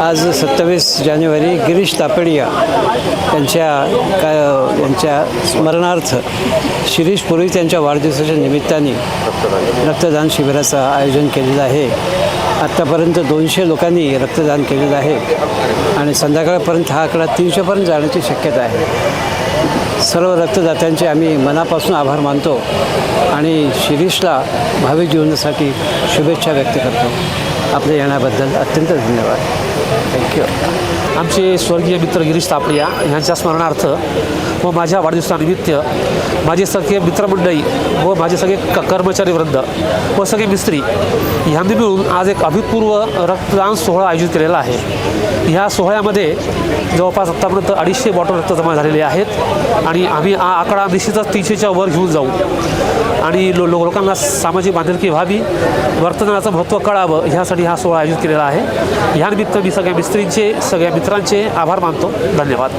आज सत्तावीस जानेवारी गिरीश तापडिया यांच्या का यांच्या स्मरणार्थ शिरीष पुरोहित यांच्या वाढदिवसाच्या निमित्ताने रक्तदान शिबिराचं आयोजन केलेलं आहे. आत्तापर्यंत दोनशे लोकांनी रक्तदान केलेलं आहे आणि संध्याकाळपर्यंत हा आकडा तीनशेपर्यंत जाण्याची शक्यता आहे. सर्व रक्तदात्यांचे आम्ही मनापासून आभार मानतो आणि शिरीषला भावी जीवनासाठी शुभेच्छा व्यक्त करतो. आपल्या येण्याबद्दल अत्यंत धन्यवाद. थँक्यू आमचे स्वर्गीय मित्र गिरीश तापडिया यांच्या स्मरणार्थ व माझ्या वाढदिवसानिमित्त माझे सगळे मित्रमंडळी व माझे सगळे क कर्मचारी वृंद व सगळे मिस्त्री ह्यांनी मिळून आज एक अभूतपूर्व रक्तदान सोहळा आयोजित केलेला आहे. ह्या सोहळ्यामध्ये जवळपास आत्तापर्यंत अडीचशे बॉटल रक्त जमा झालेले आहेत आणि आम्ही हा आकडा निश्चितच तीनशेच्या वर घेऊन जाऊ. आणि लो लो- लोकांना सामाजिक बांधिलकी व्हावी वर्तनाचं महत्त्व कळावं ह्यासाठी हा सोहळा आयोजित केलेला आहे. ह्यानिमित्त मी सगळ्या मिस्त्रींचे सगळ्या मित्रांचे आभार मानतो. धन्यवाद.